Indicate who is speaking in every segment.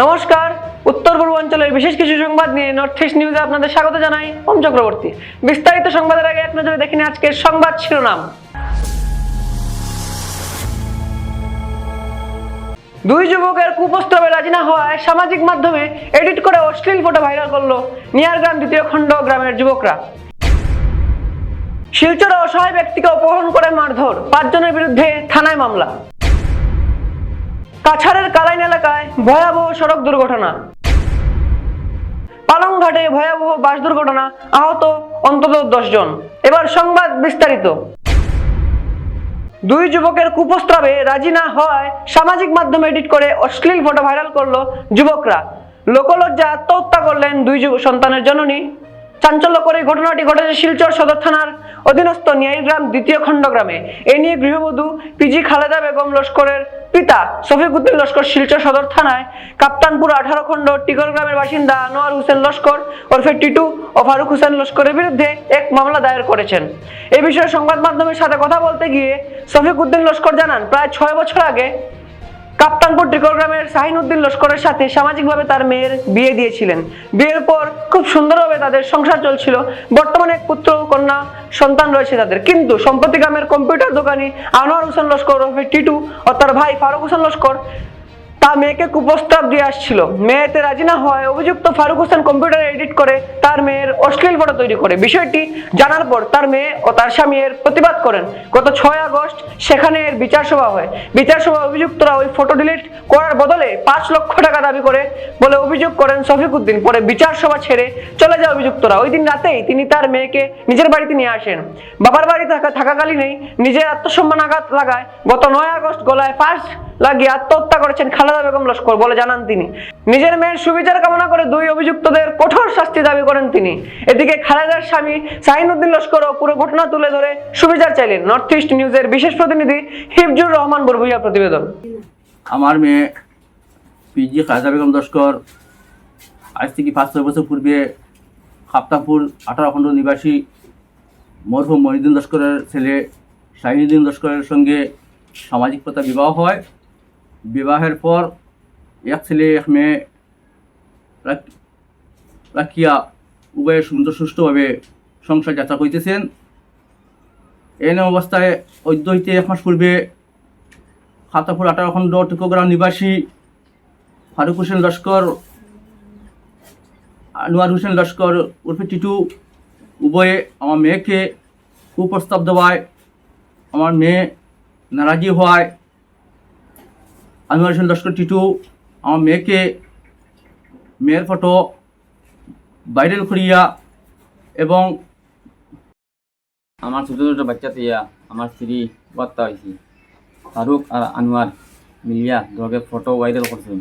Speaker 1: নমস্কার উত্তর পূর্বাঞ্চলের বিশেষ কিছু সংবাদ নিয়ে নর্থ ইস্ট নিউজে আপনাদের স্বাগত জানাই ওম চক্রবর্তী বিস্তারিত সংবাদের আগে এক নজরে দেখিনি আজকের সংবাদ শিরোনাম দুই যুবকের কুপস্তবে রাজি না হওয়ায় সামাজিক মাধ্যমে এডিট করে অশ্লীল ফটো ভাইরাল করলো নিয়ারগ্রাম দ্বিতীয় খণ্ড গ্রামের যুবকরা শিলচরে অসহায় ব্যক্তিকে অপহরণ করে মারধর পাঁচজনের বিরুদ্ধে থানায় মামলা কাছাড়ের কালাইন এলাকায় ভয়াবহ সড়ক দুর্ঘটনা পালংঘাটে ভয়াবহ বাস দুর্ঘটনা আহত অন্তত জন এবার সংবাদ বিস্তারিত দুই যুবকের কুপস্ত্রাবে রাজি না হওয়ায় সামাজিক মাধ্যমে এডিট করে অশ্লীল ফটো ভাইরাল করলো যুবকরা লোকলজ্জা আত্মহত্যা করলেন দুই যুব সন্তানের জননী চাঞ্চল্য করে ঘটনাটি ঘটেছে শিলচর সদর থানার অধীনস্থ ন্যায়গ্রাম দ্বিতীয় খণ্ড গ্রামে এ নিয়ে গৃহবধূ পিজি খালেদা বেগম লস্করের পিতা শফিকুদ্দিন লস্কর শিলচর সদর থানায় কাপ্তানপুর আঠারো খণ্ড টিকর গ্রামের বাসিন্দা আনোয়ার হোসেন লস্কর ওরফে টিটু ও ফারুক হোসেন লস্করের বিরুদ্ধে এক মামলা দায়ের করেছেন এ বিষয়ে সংবাদ মাধ্যমের সাথে কথা বলতে গিয়ে শফিকুদ্দিন লস্কর জানান প্রায় ছয় বছর আগে কাপ্তানপুর ত্রিকোগ্রামের শাহিনুদ্দিন লস্করের সাথে সামাজিকভাবে তার মেয়ের বিয়ে দিয়েছিলেন বিয়ের পর খুব সুন্দরভাবে তাদের সংসার চলছিল বর্তমানে এক পুত্র কন্যা সন্তান রয়েছে তাদের কিন্তু সম্প্রতি গ্রামের কম্পিউটার দোকানি আনোয়ার হোসেন লস্কর ওরফে টিটু ও তার ভাই ফারুক হোসেন লস্কর তা মেয়েকে কুপ্রস্তাব দিয়ে আসছিল মেয়েতে রাজি না হয় অভিযুক্ত ফারুক হোসেন কম্পিউটারে এডিট করে তার মেয়ের অশ্লীল ফটো তৈরি করে বিষয়টি জানার পর তার মেয়ে ও তার স্বামীর প্রতিবাদ করেন গত ছয় আগস্ট সেখানে এর বিচার সভা হয় বিচার সভা অভিযুক্তরা ওই ফটো ডিলিট করার বদলে পাঁচ লক্ষ টাকা দাবি করে বলে অভিযোগ করেন উদ্দিন পরে বিচার সভা ছেড়ে চলে যায় অভিযুক্তরা ওই দিন রাতেই তিনি তার মেয়েকে নিজের বাড়িতে নিয়ে আসেন বাবার বাড়ি থাকা থাকাকালীনই নিজের আত্মসম্মান আঘাত লাগায় গত নয় আগস্ট গলায় ফার্স্ট লাগিয়ে আত্মহত্যা করেছেন খালেদা বেগম লস্কর বলে জানান তিনি নিজের মেয়ের সুবিচার কামনা করে দুই অভিযুক্তদের কঠোর শাস্তি দাবি করেন তিনি এদিকে খালেদার স্বামী সাহিনুদ্দিন লস্কর পুরো ঘটনা তুলে ধরে সুবিচার চাইলেন নর্থ ইস্ট নিউজের বিশেষ প্রতিনিধি হিফজুর রহমান বরভুইয়া প্রতিবেদন
Speaker 2: আমার মেয়ে পিজি খালেদা বেগম লস্কর আজ থেকে পাঁচ ছয় বছর পূর্বে আঠারো আঠারোখণ্ড নিবাসী মরহুম মহিউদ্দিন লস্করের ছেলে শাহিনুদ্দিন লস্করের সঙ্গে সামাজিক প্রথা বিবাহ হয় বিবাহের পর এক ছেলে এক মেয়ে রাখিয়া উভয়ে সুন্দর সুষ্ঠুভাবে সংসার যাত্রা করিতেছেন এন অবস্থায় ঐদ্য হইতে এক মাস পূর্বে খাতাপুর আটারখণ্ড টুকোগ্রাম নিবাসী ফারুক হোসেন লস্কর আনোয়ার হোসেন লস্কর উর্ফে টিটু উভয়ে আমার মেয়েকে কুপ্রস্তাব দেওয়ায় আমার মেয়ে নারাজি হওয়ায় আমি হোসেন লস্কর টিটু আমার মেয়েকে মেয়ের ফটো বাইরেল করিয়া এবং আমার ছোটো ছোটো বাচ্চা দিয়া আমার স্ত্রী বার্তা হয়েছি ফারুক আর আনোয়ার মিলিয়া ধরকে ফটো ভাইরাল করছেন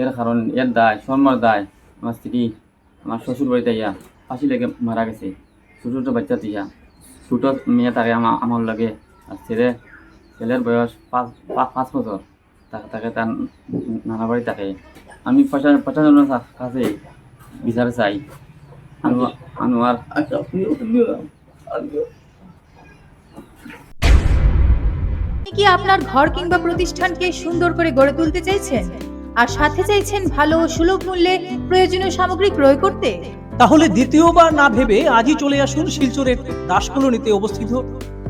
Speaker 2: এর কারণ এর দায় শর্মার দায় আমার স্ত্রী আমার শ্বশুর বাড়িতে ইয়া ফাঁসি লেগে মারা গেছে ছোটো ছোটো বাচ্চা দিয়া ছোটো মেয়ে তাকে আমার আমার লাগে আর ছেলে ছেলের বয়স পাঁচ পাঁচ বছর তাকে তাকে তার নানা বাড়ি থাকে আমি প্রশাসনের কাছে বিচার চাই আনোয়ার আচ্ছা,
Speaker 3: কি আপনার ঘর কিংবা প্রতিষ্ঠানকে সুন্দর করে গড়ে তুলতে চাইছেন আর সাথে চাইছেন ভালো সুলভ মূল্যে প্রয়োজনীয় সামগ্রী ক্রয় করতে
Speaker 4: তাহলে দ্বিতীয়বার না ভেবে আজই চলে আসুন শিলচরের দাসকলনিতে অবস্থিত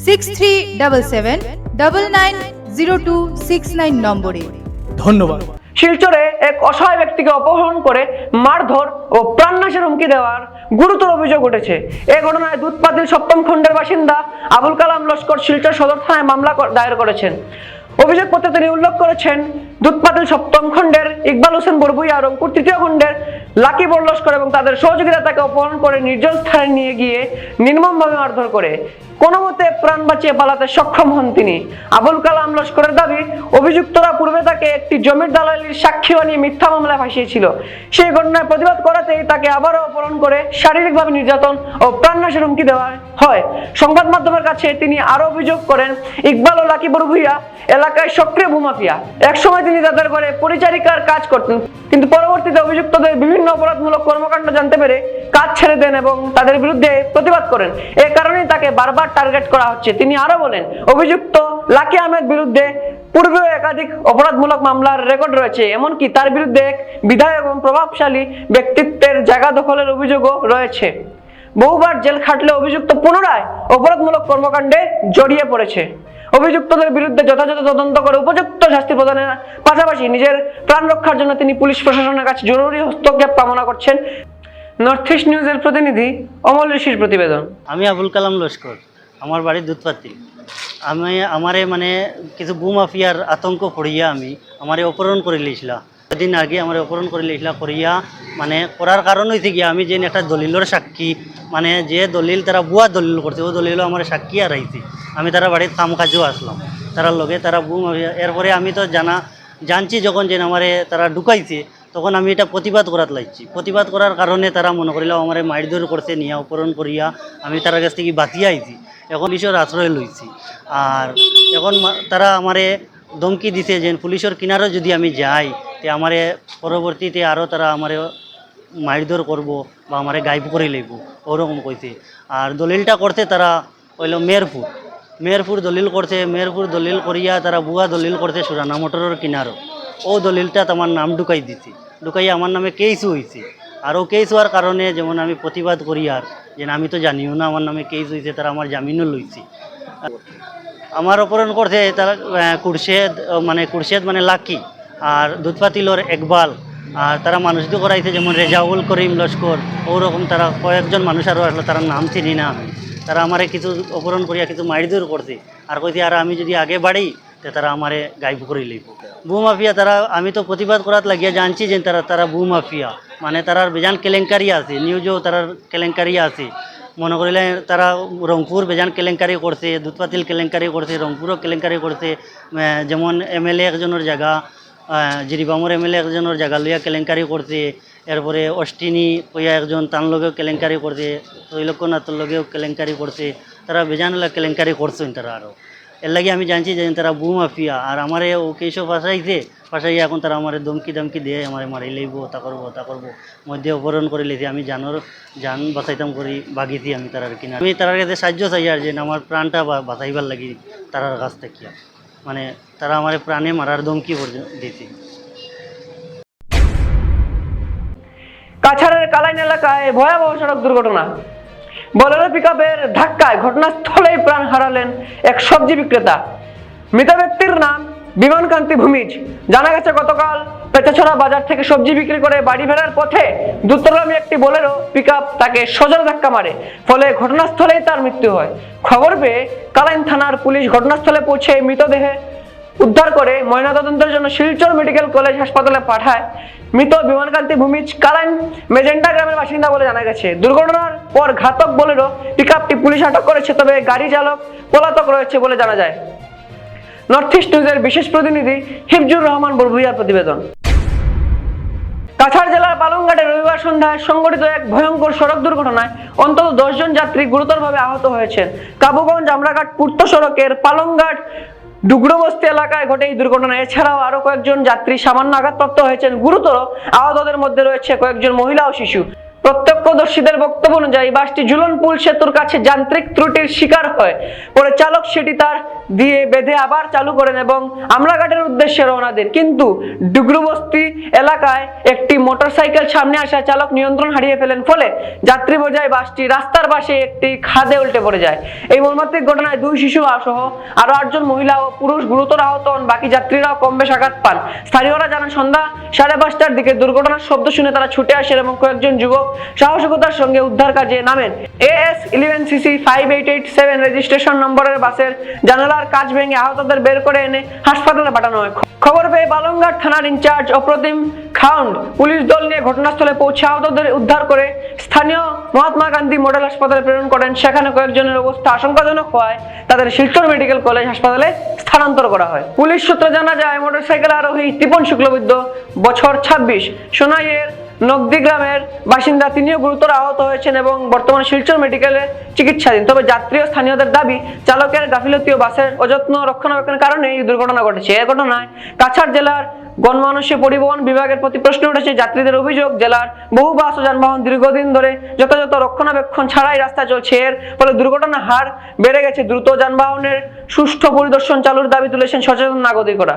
Speaker 4: নম্বরে
Speaker 1: ধন্যবাদ শিলচরে এক অসহায় ব্যক্তিকে অপহরণ করে মারধর ও প্রাণনাশের হুমকি দেওয়ার গুরুতর অভিযোগ উঠেছে এ ঘটনায় দুধপাতিল সপ্তম খণ্ডের বাসিন্দা আবুল কালাম লস্কর শিলচর সদর থানায় মামলা দায়ের করেছেন অভিযোগপত্রে তিনি উল্লেখ করেছেন দুধপাতিল সপ্তম খণ্ডের ইকবাল হোসেন বরবুইয়া রংপুর তৃতীয় খণ্ডের লাকি বরলস্কর এবং তাদের সহযোগিতা তাকে অপহরণ করে নির্জন স্থানে নিয়ে গিয়ে নির্মমভাবে মারধর করে কোনো মতে প্রাণ বাঁচিয়ে পালাতে সক্ষম হন তিনি আবুল কালাম লস্করের দাবি অভিযুক্তরা পূর্বে তাকে একটি জমির দালালির সাক্ষী বানিয়ে মিথ্যা মামলায় ফাঁসিয়েছিল সেই ঘটনায় প্রতিবাদ করাতেই তাকে আবারও অপহরণ করে শারীরিকভাবে নির্যাতন ও প্রাণনাশের হুমকি দেওয়ায় হয় সংবাদ মাধ্যমের কাছে তিনি আরো অভিযোগ করেন ইকবাল ও লাকিবর ভুইয়া এলাকায় সক্রিয় ভূমাফিয়া একসময় তিনি তাদের ঘরে পরিচারিকার কাজ করতেন কিন্তু পরবর্তীতে অভিযুক্তদের বিভিন্ন অপরাধমূলক কর্মকাণ্ড জানতে পেরে কাজ ছেড়ে দেন এবং তাদের বিরুদ্ধে প্রতিবাদ করেন এ কারণেই তাকে বারবার টার্গেট করা হচ্ছে তিনি আরো বলেন অভিযুক্ত লাকি আহমেদ বিরুদ্ধে পূর্বেও একাধিক অপরাধমূলক মামলার রেকর্ড রয়েছে এমনকি তার বিরুদ্ধে এক বিধায়ক এবং প্রভাবশালী ব্যক্তিত্বের জায়গা দখলের অভিযোগও রয়েছে বহুবার জেল খাটলে অভিযুক্ত পুনরায় অপরাধমূলক কর্মকাণ্ডে জড়িয়ে পড়েছে অভিযুক্তদের বিরুদ্ধে যথাযথ তদন্ত করে উপযুক্ত শাস্তি প্রদানের পাশাপাশি নিজের প্রাণ রক্ষার জন্য তিনি পুলিশ প্রশাসনের কাছে জরুরি হস্তক্ষেপ কামনা করছেন নর্থ ইস্ট নিউজের প্রতিনিধি অমল ঋষির প্রতিবেদন
Speaker 5: আমি আবুল কালাম লস্কর আমার বাড়ি দুধপাতি আমি আমারে মানে কিছু বুমাফিয়ার আতঙ্ক পড়িয়া আমি আমারে অপহরণ করে লিয়েছিলাম দিন আগে আমার অপহরণ করে লিখলা করিয়া মানে করার কারণ হয়েছে গিয়া আমি যে একটা দলিলর সাক্ষী মানে যে দলিল তারা বুয়া দলিল করছে ও দলিল আমার সাক্ষী আর আইছি আমি তারা বাড়ির কাম কাজেও আসলাম তারা লগে তারা বুম এরপরে আমি তো জানা জানছি যখন যে আমারে তারা ঢুকাইছে তখন আমি এটা প্রতিবাদ করার লাগছি প্রতিবাদ করার কারণে তারা মনে করিল আমার মারধর করছে নিয়া অপহরণ করিয়া আমি তার কাছ থেকে বাঁচিয়ে আইছি এখন ঈশ্বর আশ্রয় লইছি আর এখন তারা আমারে ধমকি দিছে যে পুলিশের কিনারও যদি আমি যাই তে আমারে পরবর্তীতে আরও তারা আমারে মারধর করব বা আমারে গাইব করে লইব ওরকম কইছে আর দলিলটা করছে তারা হইল মেরপুর মেরপুর দলিল করছে মেরপুর দলিল করিয়া তারা বুয়া দলিল করছে সুরানা মোটরের কিনারও ও দলিলটা আমার নাম ঢুকাই দিছে ঢুকাই আমার নামে কেস হয়েছে ও কেস হওয়ার কারণে যেমন আমি প্রতিবাদ করি আর যে আমি তো জানিও না আমার নামে কেস হয়েছে তারা আমার জামিনও লইছি আমার অপহরণ করছে তারা কুরশেদ মানে কুরশেদ মানে লাকি আর দুধপাতিলর একবাল আর তারা মানুষ তো করাইছে যেমন রেজাউল করিম লস্কর ওরকম তারা কয়েকজন মানুষ আরও আসলে তারা নাম চিনি না তারা আমারে কিছু অপহরণ করিয়া কিছু দূর করছে আর কইতে আর আমি যদি আগে বাড়ি তে তারা আমারে গাইব করে লিখব ভূ মাফিয়া তারা আমি তো প্রতিবাদ করাত লাগিয়া জানছি যে তারা তারা ভূ মাফিয়া মানে তারার বেজান কেলেঙ্কারি আছে নিউজও তারার কেলেঙ্কারি আছে মনে করিলে তারা রংপুর বেজান কেলেঙ্কারি করছে দুধপাতিল কেলেঙ্কারি করছে রংপুরও কেলেঙ্কারি করছে যেমন এমএলএ একজনের জায়গা জিরিবামর এমএলএ একজনের জায়গা লইয়া কেলেঙ্কারি করছে এরপরে অষ্টিনী পয়া একজন তার লগেও কেলেঙ্কারি করছে তৈলক্যনাথের লগেও কেলেঙ্কারি করছে তারা বেজানলা কেলেঙ্কারি করছেন তারা আরও এর লাগে আমি জানছি যে তারা বু মাফিয়া আর আমারে ও কেসব ফাঁসাইছে ফাঁসাই এখন তারা আমার দমকি দমকি দিয়ে আমার মারি লইব তা করবো তা করবো মধ্যে অপহরণ করে লেছি আমি জানর যান বাঁচাইতাম করি বাগিছি আমি তারার কিনা আমি তারার কাছে সাহায্য চাই আর যে আমার প্রাণটা বাঁচাইবার লাগি তারার কাছ থেকে মানে তারা আমার প্রাণে মারার ধমকি দিতে
Speaker 1: কাছাড়ের কালাইন এলাকায় ভয়াবহ সড়ক দুর্ঘটনা বলেরো আপের ধাক্কায় ঘটনাস্থলেই প্রাণ হারালেন এক সবজি বিক্রেতা মৃত ব্যক্তির নাম বিমানকান্তি ভূমিজ জানা গেছে গতকাল পেঁচাছড়া বাজার থেকে সবজি বিক্রি করে বাড়ি ফেরার পথে দ্রুতগামী একটি বোলেরো পিক তাকে সোজা ধাক্কা মারে ফলে ঘটনাস্থলেই তার মৃত্যু হয় খবর পেয়ে কালাইন থানার পুলিশ ঘটনাস্থলে পৌঁছে মৃতদেহে উদ্ধার করে ময়নাতদন্তের জন্য শিলচর মেডিকেল কলেজ হাসপাতালে পাঠায় মৃত বিমানকান্তি ভূমিজ কালাইন মেজেন্টা গ্রামের বাসিন্দা বলে জানা গেছে দুর্ঘটনার পর ঘাতক বলেরও পিক পুলিশ আটক করেছে তবে গাড়ি চালক পলাতক রয়েছে বলে জানা যায় নর্থ ইস্ট নিউজের বিশেষ প্রতিনিধি হিফজুর রহমান বরভুইয়ার প্রতিবেদন কাছাড় জেলার পালংঘাটে রবিবার সন্ধ্যায় সংঘটিত এক ভয়ঙ্কর সড়ক দুর্ঘটনায় অন্তত দশজন যাত্রী গুরুতরভাবে আহত হয়েছেন কাবুগঞ্জ আমরাঘাট পূর্ত সড়কের পালংঘাট ডুগরবস্তি এলাকায় ঘটে এই দুর্ঘটনা এছাড়াও আরো কয়েকজন যাত্রী সামান্য আঘাতপ্রাপ্ত হয়েছেন গুরুতর আহতদের মধ্যে রয়েছে কয়েকজন মহিলা ও শিশু প্রত্যক্ষদর্শীদের বক্তব্য অনুযায়ী বাসটি ঝুলন পুল সেতুর কাছে যান্ত্রিক ত্রুটির শিকার হয় পরে চালক সেটি তার দিয়ে বেঁধে আবার চালু করেন এবং আমলাঘাটের উদ্দেশ্যে রওনা দেন কিন্তু ডুগরুবস্তি এলাকায় একটি মোটরসাইকেল সামনে আসা চালক নিয়ন্ত্রণ হারিয়ে ফেলেন ফলে যাত্রী বোঝায় বাসটি রাস্তার পাশে একটি খাদে উল্টে পড়ে যায় এই মর্মাত্মিক ঘটনায় দুই শিশু সহ আরো আটজন মহিলা ও পুরুষ গুরুতর আহত হন বাকি যাত্রীরাও কম বেশ আঘাত পান স্থানীয়রা জানান সন্ধ্যা সাড়ে পাঁচটার দিকে দুর্ঘটনার শব্দ শুনে তারা ছুটে আসেন এবং কয়েকজন যুবক সাহসিকতার সঙ্গে উদ্ধার কাজে নামেন A S eleven CC five eight eight seven registration নম্বরের বাসের জানালার কাজ ভেঙে আহতদের বের করে এনে হাসপাতালে পাঠানো হয় খবর পেয়ে বালংঘাট থানার ইনচার্জ অপ্রতিম খাউন্ড পুলিশ দল নিয়ে ঘটনাস্থলে পৌঁছে আহতদের উদ্ধার করে স্থানীয় মহাত্মা গান্ধী মডেল হাসপাতালে প্রেরণ করেন সেখানে কয়েকজনের অবস্থা আশঙ্কাজনক হওয়ায় তাদের শিলচর মেডিকেল কলেজ হাসপাতালে স্থানান্তর করা হয় পুলিশ সূত্রে জানা যায় মোটরসাইকেল আরোহী টিপন শুক্লবিদ্য বছর ছাব্বিশ সোনাইয়ের নগদি গ্রামের বাসিন্দা তিনিও গুরুতর আহত হয়েছেন এবং বর্তমানে শিলচর মেডিকেলে চিকিৎসাধীন তবে যাত্রী ও স্থানীয়দের দাবি চালকের গাফিলতি ও বাসের অযত্ন রক্ষণাবেক্ষণের কারণে এই দুর্ঘটনা ঘটেছে এ ঘটনায় কাছাড় জেলার গণমানুষে পরিবহন বিভাগের প্রতি প্রশ্ন উঠেছে যাত্রীদের অভিযোগ জেলার বহু বাস ও যানবাহন দীর্ঘদিন ধরে যথাযথ রক্ষণাবেক্ষণ ছাড়াই রাস্তা চলছে এর ফলে দুর্ঘটনার হার বেড়ে গেছে দ্রুত যানবাহনের সুষ্ঠু পরিদর্শন চালুর দাবি তুলেছেন সচেতন নাগরিকরা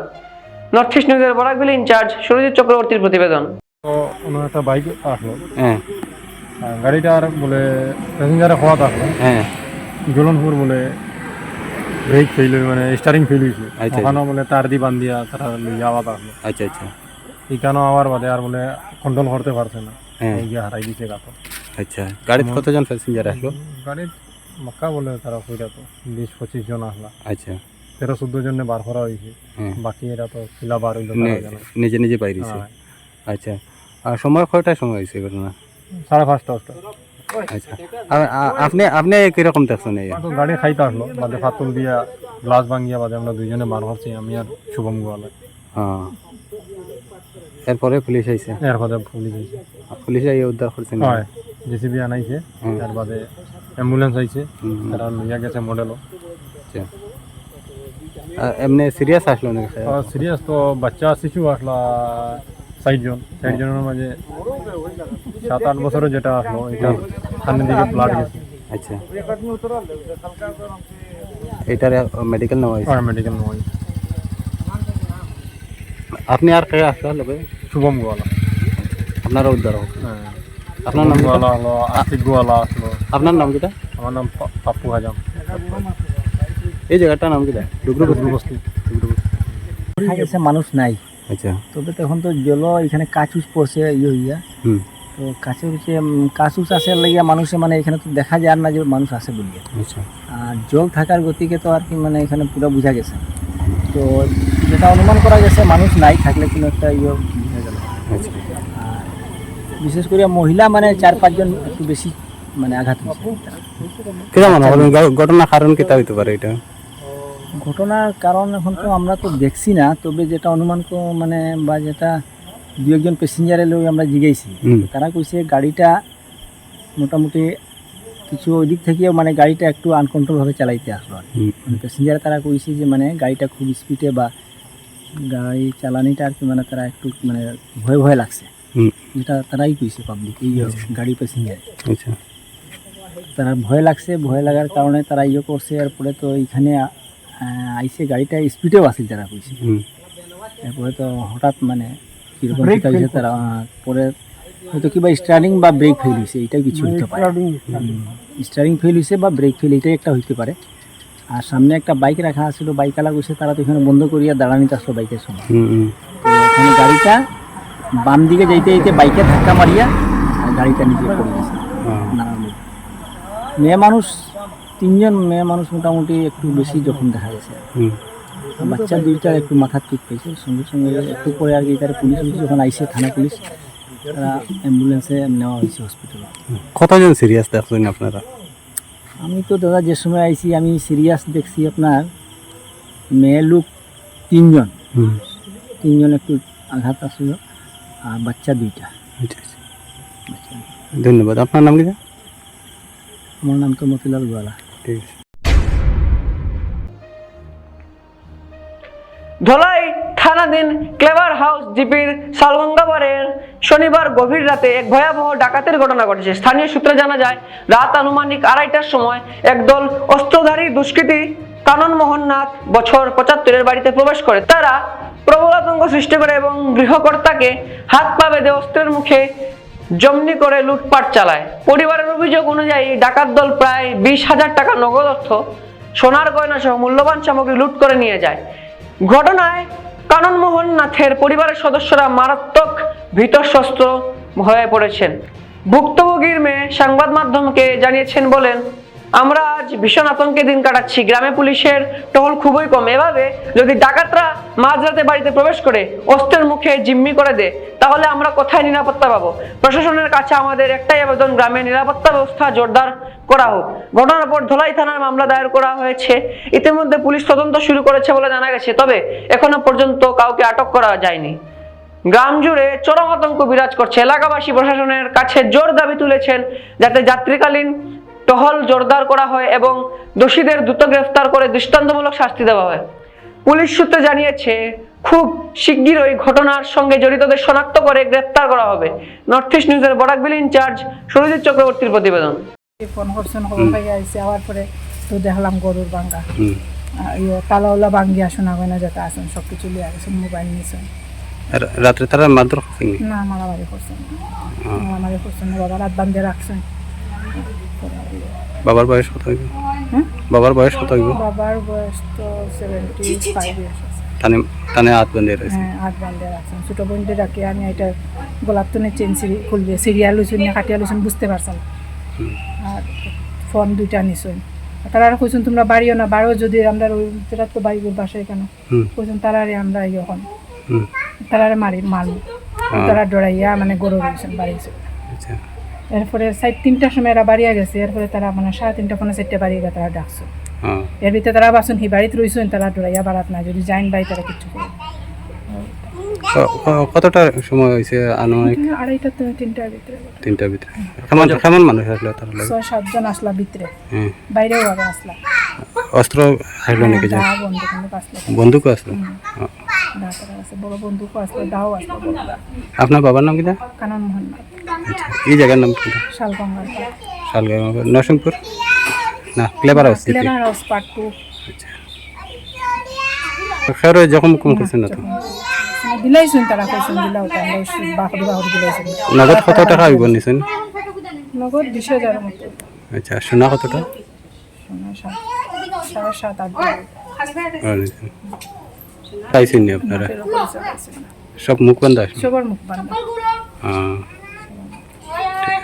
Speaker 1: নর্থ ইস্ট নিউজের বরাকবিল ইনচার্জ সুরজিৎ চক্রবর্তীর প্রতিবেদন
Speaker 6: তো ওনার একটা বাইক আসলো হ্যাঁ গাড়িটা আর বলে প্যাসেঞ্জারে হওয়া থাকলো হ্যাঁ জ্বলনপুর বলে ব্রেক ফেল মানে স্টারিং ফেল হয়েছে আচ্ছা, আচ্ছা। ওখানে বলে তার দি বান্ধিয়া তারা যাওয়া থাকলো আচ্ছা আচ্ছা এখানেও আবার বাদে আর বলে কন্ট্রোল করতে পারছে না হ্যাঁ। এই যে হারাই দিছে গাতো
Speaker 7: আচ্ছা গাড়ির কতজন প্যাসেঞ্জার আসলো
Speaker 6: গাড়ির মক্কা বলে তারা কইরা তো বিশ পঁচিশ জন আসলো আচ্ছা তেরো চোদ্দ জন্য বার করা হয়েছে হ্যাঁ। বাকি এরা তো খিলা বার হইল
Speaker 7: নিজে নিজে বাইরেছে হ্যাঁ। আচ্ছা আর সময় কয়টার সময় হয়েছে ঘটনা
Speaker 6: সাড়ে পাঁচটা পাঁচটা
Speaker 7: আচ্ছা আপনি আপনি কিরকম দেখছেন এই
Speaker 6: গাড়ি খাইতে আসলো বাদে ফাতুল দিয়া গ্লাস ভাঙিয়া বাদে আমরা দুইজনে মার হচ্ছি আমি আর শুভম গোয়ালে হ্যাঁ
Speaker 7: এরপরে পুলিশ আইছে
Speaker 6: এরপরে পুলিশ আইছে
Speaker 7: পুলিশ আই উদ্ধার করছে
Speaker 6: হয় জেসিবি আনাইছে তার বাদে অ্যাম্বুলেন্স আইছে তারা লইয়া গেছে মডেলও আচ্ছা।
Speaker 7: এমনি সিরিয়াস আসলো না
Speaker 6: সিরিয়াস তো বাচ্চা শিশু আসলা ষাটজন ষাটজনের মাঝে সাত আট বছরে যেটা আসলো এটা দিকে ব্লাড গেছে আচ্ছা
Speaker 7: এটার মেডিকেল নেওয়া হয়েছে
Speaker 6: মেডিকেল হ্যাঁ, নেওয়া হয়েছে
Speaker 7: আপনি আর কে আসতে লোকে শুভম গোয়ালা আপনার উদ্ধার হোক হ্যাঁ।
Speaker 6: আপনার নাম গোয়ালা হলো আশিক গোয়ালা আসলো আপনার নাম কিটা আমার নাম পাপ্পু হাজাম এই জায়গাটার নাম কিটা
Speaker 7: ডুগরু ডুগরু বস্তি
Speaker 8: মানুষ নাই আচ্ছা তো দেখতে এখন তো জলো এখানে কাচুস পড়ছে ইও ইয়ে ইয়া হুম তো কাচুস কাচুস আসলে গিয়া মানুষ মানে এখানে তো দেখা যায় না যে মানুষ আসে বুলিয়ে আচ্ছা যোগ থাকার গতিকে তো আর কি মানে এখানে পুরো বুঝা গেছে তো যেটা অনুমান করা গেছে মানুষ নাই থাকলে কি একটা ইও ইয়ে হয়ে গেল আচ্ছা আর বিশেষ করে মহিলা মানে চার পাঁচ জন একটু বেশি মানে আঘাত কিছু
Speaker 7: কি মানে ঘটনা কারণ কি তা হতে পারে এটা
Speaker 8: ঘটনার কারণ এখন তো আমরা তো দেখছি না তবে যেটা অনুমান মানে বা যেটা দু একজন প্যাসেঞ্জারে লোক আমরা জিগাইছি তারা কইছে গাড়িটা মোটামুটি কিছু ওই দিক থেকেও মানে গাড়িটা একটু আনকন্ট্রোলভাবে চালাইতে আসলো মানে প্যাসেঞ্জার তারা কইছে যে মানে গাড়িটা খুব স্পিডে বা গাড়ি চালানিটা আর কি মানে তারা একটু মানে ভয় ভয় লাগছে যেটা তারাই কইছে পাবলিক এই আচ্ছা। গাড়ি প্যাসেঞ্জার আচ্ছা। তারা ভয় লাগছে ভয় লাগার কারণে তারা ইয়ে করছে এরপরে তো এইখানে আইসে গাড়িটা স্পিডেও আসিল তারা কইছে তারপরে তো হঠাৎ মানে কীরকম তারা পরে হয়তো কিবা স্টারিং বা ব্রেক ফেল হয়েছে এটা কিছু হইতে পারে স্টারিং ফেল হয়েছে বা ব্রেক ফেল এটাই একটা হইতে পারে আর সামনে একটা বাইক রাখা আছিল বাইক আলা গেছে তারা তো এখানে বন্ধ করিয়া দাঁড়ানিতে আসলো বাইকের সময় তো এখানে গাড়িটা বাম দিকে যাইতে যাইতে বাইকে ধাক্কা মারিয়া আর গাড়িটা নিচে পড়ে গেছে হ্যাঁ। মেয়ে মানুষ তিনজন মে মানুষটা ওണ്ടി একটু বেশি জখম দেখা গেছে হুম বাচ্চা দুইটা একটু মাথা টিপতেছে সঙ্গে সঙ্গে একটু পরে আর গিয়ে তারা পুলিশ যখন আইছে থানা পুলিশ আর অ্যাম্বুলেন্সে নিয়ে আসা হসপিটালে
Speaker 7: কতজন সিরিয়াস দorsunuz আপনারা
Speaker 8: আমি তো দড়া যে সময় আইছি আমি সিরিয়াস দেখি আপনারা মে লোক তিনজন হুম তিনজনের একটু আঘাত আছিল আর বাচ্চা দুইটা দুইটা আচ্ছা,
Speaker 7: আচ্ছা। ধন্যবাদ আপনার নাম কি যে
Speaker 8: আমার নাম কমললাল গুলা প্লিজ
Speaker 1: ধলাই থানাধীন ক্লেভার হাউস জিপির শালগঙ্গাবারের শনিবার গভীর রাতে এক ভয়াবহ ডাকাতের ঘটনা ঘটেছে স্থানীয় সূত্রে জানা যায় রাত আনুমানিক আড়াইটার সময় একদল অস্ত্রধারী দুষ্কৃতী কানন মোহননাথ বছর পঁচাত্তরের বাড়িতে প্রবেশ করে তারা প্রবল আতঙ্ক সৃষ্টি করে এবং গৃহকর্তাকে হাত পা বেঁধে অস্ত্রের মুখে জমনি করে লুটপাট চালায় পরিবারের অভিযোগ অনুযায়ী ডাকাত দল প্রায় বিশ হাজার টাকা নগদ অর্থ সোনার গয়না সহ মূল্যবান সামগ্রী লুট করে নিয়ে যায় ঘটনায় কাননমোহন নাথের পরিবারের সদস্যরা মারাত্মক ভীতস্বস্ত্র হয়ে পড়েছেন ভুক্তভোগীর মেয়ে সংবাদ মাধ্যমকে জানিয়েছেন বলেন আমরা আজ ভীষণ আতঙ্কে দিন কাটাচ্ছি গ্রামে পুলিশের টহল খুবই কম এভাবে যদি ডাকাতরা মাঝরাতে বাড়িতে প্রবেশ করে অস্ত্রের মুখে জিম্মি করে দেয় তাহলে আমরা কোথায় নিরাপত্তা পাবো প্রশাসনের কাছে আমাদের একটাই আবেদন গ্রামের নিরাপত্তা ব্যবস্থা জোরদার করা হোক ঘটনার পর ধলাই থানার মামলা দায়ের করা হয়েছে ইতিমধ্যে পুলিশ তদন্ত শুরু করেছে বলে জানা গেছে তবে এখনো পর্যন্ত কাউকে আটক করা যায়নি গ্রাম জুড়ে চরম আতঙ্ক বিরাজ করছে এলাকাবাসী প্রশাসনের কাছে জোর দাবি তুলেছেন যাতে যাত্রীকালীন টহল জোরদার করা হয় এবং দোষীদের দ্রুত গ্রেফতার করে দৃষ্টান্তমূলক শাস্তি দেওয়া হয় পুলিশ সূত্রে জানিয়েছে খুব শিগগির ওই ঘটনার সঙ্গে জড়িতদের শনাক্ত করে গ্রেপ্তার করা হবে নর্থ ইস্ট নিউজের বরাকবিল ইনচার্জ সুরজিৎ চক্রবর্তীর প্রতিবেদন
Speaker 9: ফোন করছেন খবর পাই আইসি আবার পরে তো দেখলাম গরুর বাঙ্গা ইয়ে তালাওলা গয়না যেটা আছেন সব কিছু লিয়ে মোবাইল নিয়েছেন রাত্রে তারা না মারামারি করছেন মারামারি করছেন বাবা রাত বান্ধে রাখছেন
Speaker 7: বাবার বয়স কত হইব বাবার বয়স কত হইব
Speaker 9: বাবার বয়স তো 75 ইয়ার্স
Speaker 7: তানে তানে আট বন্ধে রয়েছে হ্যাঁ
Speaker 9: হাত বন্ধে রাখছেন ছোট বন্ধে রাখি আমি এটা গোলাপ তো চেন সিরি খুলবে সিরিয়াল লইছেন না কাটিয়া লইছেন বুঝতে পারছেন আর ফোন দুইটা নিছেন তারা আর কইছেন তোমরা বাড়িও না বাড়িও যদি আমরা ওই রাত তো বাড়ি বাসায় কেন কইছেন তারা আর আমরা ইয়ে হন তারা আর মারি মাল হ্যাঁ। তারা ডরাইয়া মানে গরু রয়েছেন বাড়ি আচ্ছা এরপরে সাড়ে তিনটার সময় এরা বাড়িয়া গেছে এরপরে তারা মানে সাড়ে তিনটা পনেরো চারটে বাড়িয়ে গেছে তারা ডাকছো হ্যাঁ। এর ভিতরে তারা বাসুন হি বাড়িতে রইছেন তারা ডোরাইয়া বাড়াত না যদি যাইন বাড়ি তারা কিছু করে
Speaker 7: কতটা সময় হয়েছে আনুমানিক
Speaker 9: আড়াইটা তো তিনটার ভিতরে
Speaker 7: তিনটার ভিতরে কেমন কেমন মানুষ আসলো তার
Speaker 9: লাগে ছয় সাতজন আসলা ভিতরে হ্যাঁ। বাইরেও আরো আসলা
Speaker 7: অস্ত্র হ্যাঁ, আসলো নাকি বন্দুকও আসলো আপনার বাবার নাম কি কানন মোহন এই জায়গার নাম কি নরসিংপুর না ক্লেবার হাউস ক্লেভার হাউস যখন কম করছেন না তো নগদ কত টাকা নিছেন নগদ আচ্ছা সোনা কতটা
Speaker 9: সোনা
Speaker 7: পাইছেন আপনারা সব মুখ বন্ধ আছে
Speaker 9: সবার মুখ বন্ধ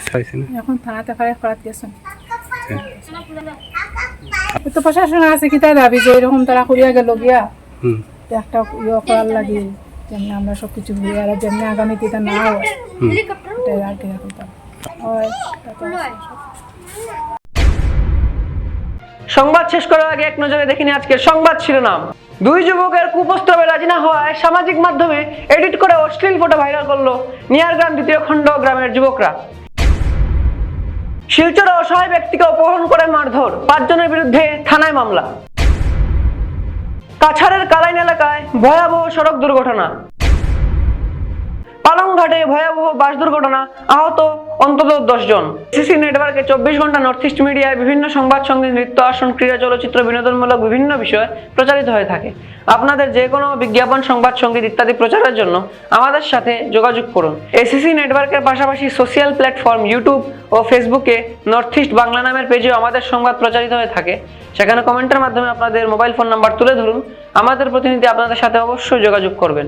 Speaker 9: হ্যাঁ, এখন থানাতে ফায়ার করাতে তো প্রশাসন আছে কি তাই দাবি যে এরকম তারা করিয়া গেল গিয়া একটা ইয়ে করার লাগে যেমনি আমরা সব কিছু ঘুরে আর যেমনি আগামীতে এটা না হয় আর কি
Speaker 1: সংবাদ শেষ করার আগে এক নজরে দেখিনি আজকের সংবাদ শিরোনাম দুই যুবকের কুপ্রস্তাবে রাজি না হওয়ায় সামাজিক মাধ্যমে এডিট করে অশ্লীল ফটো ভাইরাল করলো নিয়ারগ্রাম দ্বিতীয় খণ্ড গ্রামের যুবকরা শিলচর অসহায় ব্যক্তিকে অপহরণ করে মারধর পাঁচজনের বিরুদ্ধে থানায় মামলা কাছাড়ের কালাইন এলাকায় ভয়াবহ সড়ক দুর্ঘটনা পালংঘাটে ভয়াবহ বাস দুর্ঘটনা আহত অন্তত দশ জন সিসি নেটওয়ার্কে চব্বিশ ঘন্টা নর্থ ইস্ট মিডিয়ায় বিভিন্ন সংবাদ সঙ্গে নৃত্য আসন ক্রীড়া চলচ্চিত্র বিনোদনমূলক বিভিন্ন বিষয় প্রচারিত হয়ে থাকে আপনাদের যে কোনো বিজ্ঞাপন সংবাদ সঙ্গীত ইত্যাদি প্রচারের জন্য আমাদের সাথে যোগাযোগ করুন এসিসি নেটওয়ার্কের পাশাপাশি সোশ্যাল প্ল্যাটফর্ম ইউটিউব ও ফেসবুকে নর্থ ইস্ট বাংলা নামের পেজেও আমাদের সংবাদ প্রচারিত হয়ে থাকে সেখানে কমেন্টের মাধ্যমে আপনাদের মোবাইল ফোন নাম্বার তুলে ধরুন আমাদের প্রতিনিধি আপনাদের সাথে অবশ্যই যোগাযোগ করবেন